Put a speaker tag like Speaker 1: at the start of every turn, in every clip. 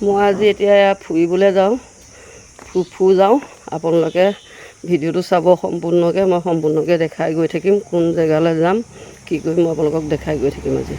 Speaker 1: মই আজি এতিয়া ফুৰিবলৈ যাওঁ ফু যাওঁ। আপোনালোকে ভিডিঅ'টো চাব সম্পূৰ্ণকৈ মই সম্পূৰ্ণকৈ দেখাই গৈ থাকিম কোন জেগালৈ যাম কি কৰিম মই আপোনালোকক দেখাই গৈ থাকিম আজি।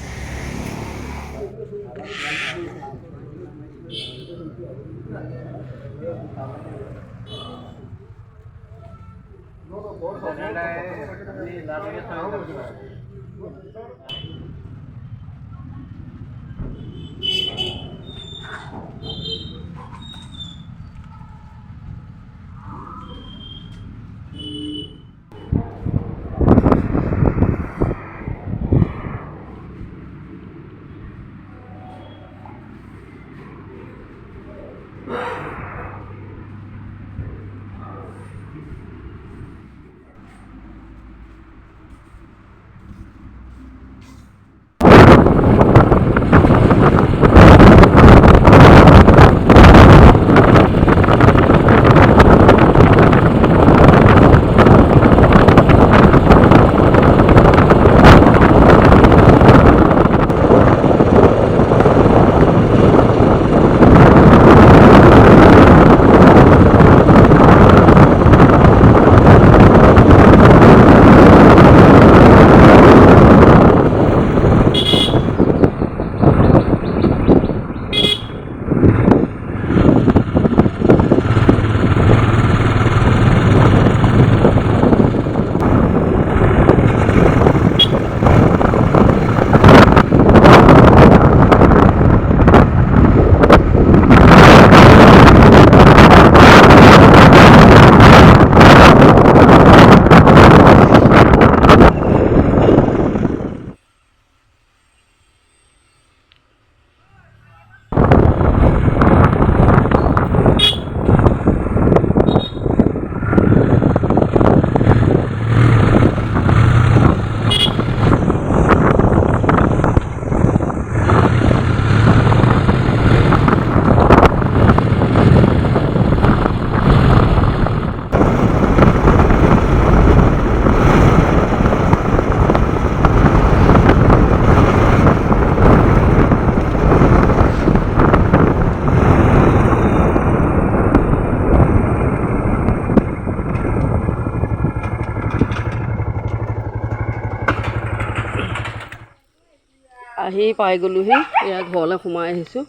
Speaker 1: আহি পাই গ'লোহি এয়া ঘৰলৈ সোমাই আহিছোঁ।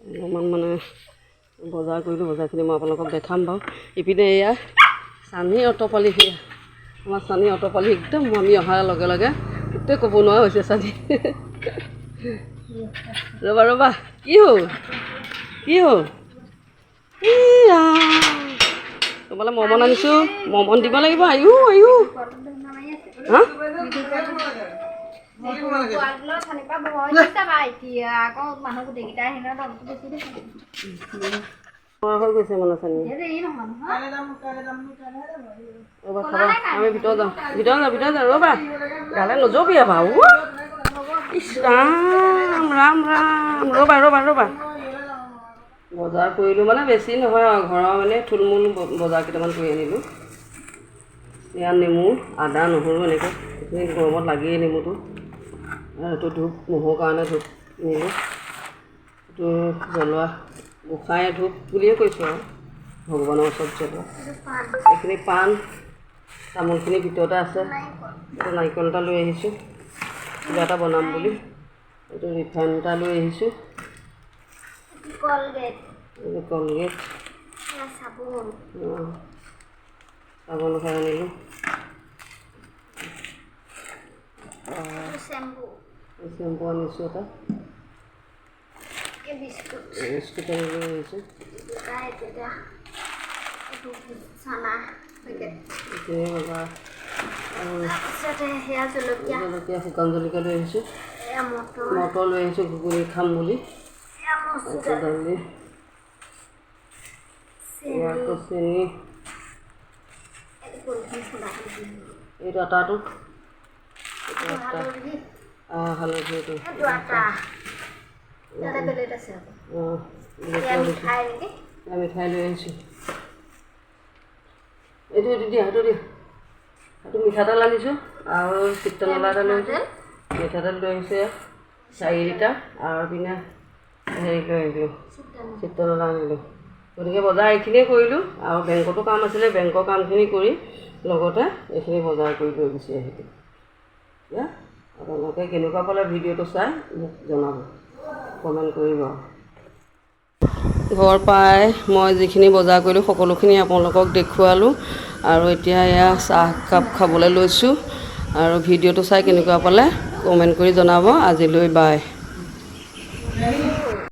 Speaker 1: অলপমান মানে বজাৰ কৰিলোঁ, বজাৰখিনি মই আপোনালোকক দেখাম বাৰু। ইপিনে এয়া চানী অটপালি সেয়া। আমাৰ চানী অটপালি একদম আমি অহাৰ লগে লগে, গোটেই ক'ব নোৱাৰা হৈছে চানী। ৰ'বা ৰ'বা, কি হ'ল? কি হ'ল? তোমালৈ মমন আনিছোঁ। মমন দিব লাগিব। আয়ু আয়ু হা? আমি ভিতৰত যাওঁ। ভিতৰত যাওঁ ভিতৰত যাওঁ ৰ'বা। গালে নজপি বাৰু ৰাম ৰাম ৰাম ৰ'বা ৰ'বা ৰ'বা। বজাৰ কৰিলোঁ মানে বেছি নহয় আৰু। ঘৰৰ মানে থুলমূল বজাৰ কেইটামান কৰি আনিলোঁ। ইয়াত নেমু আদা নহৰু এনেকৈ। এইখিনি গৰমত লাগেই নেমুটো। এইটো ধূপ মহৰ কাৰণে ধূপ কিনিলোঁ এইটো জ্বলোৱা গোঁসাই ধূপ বুলিয়ে কৈছোঁ আৰু ভগৱানৰ ওচৰত জ্বলোৱা এইখিনি পাণ তামোলখিনি ভিতৰতে আছে। এইটো নাৰিকল এটা লৈ আহিছোঁ। কিবা এটা বনাম বুলি। এইটো ৰিফাইন এটা লৈ আহিছোঁ। এইটো কলগেট। অঁ, চাবোন খাই আনিলোঁ। চেম্পু বিস্কুট আনি লৈ আহিছোঁ এইখিনি বজাৰ আৰু জলকীয়া শুকান জলকীয়া লৈ আহিছোঁ মটৰ লৈ আহিছোঁ ঘুগুনি খাম বুলি দালি ইয়াত চেনি এইটো আটাটো এইটো আটা এইটো অঁ মিঠাই লৈ আহিছোঁ এইটো এইটো দিয়া সেইটো দিয়া। এইটো মিঠাতেল আনিছোঁ? আৰু চিত্তনলা এটা লৈ আহিছোঁ মিঠাতেল লৈ আহিছে চাৰি লিটাৰ আৰু পিনে হেৰি লৈ আহিলোঁ আনিলোঁ। গতিকে বজাৰ এইখিনিয়ে কৰিলোঁ। আৰু বেংকতো কাম আছিলে বেংকৰ কামখিনি কৰি লগতে এইখিনি বজাৰ কৰি লৈ গুচি আহিলোঁ। আপোনালোকে কেনেকুৱা পালে ভিডিঅ'টো চাই মোক জনাব। কমেণ্ট কৰিব। ঘৰ পাই মই যিখিনি বজাৰ কৰিলোঁ সকলোখিনি আপোনালোকক দেখুৱালোঁ আৰু এতিয়া এয়া চাহ কাপ খাবলৈ লৈছোঁ। আৰু ভিডিঅ'টো চাই কেনেকুৱা পালে কমেণ্ট কৰি জনাব। আজিলৈ বাই।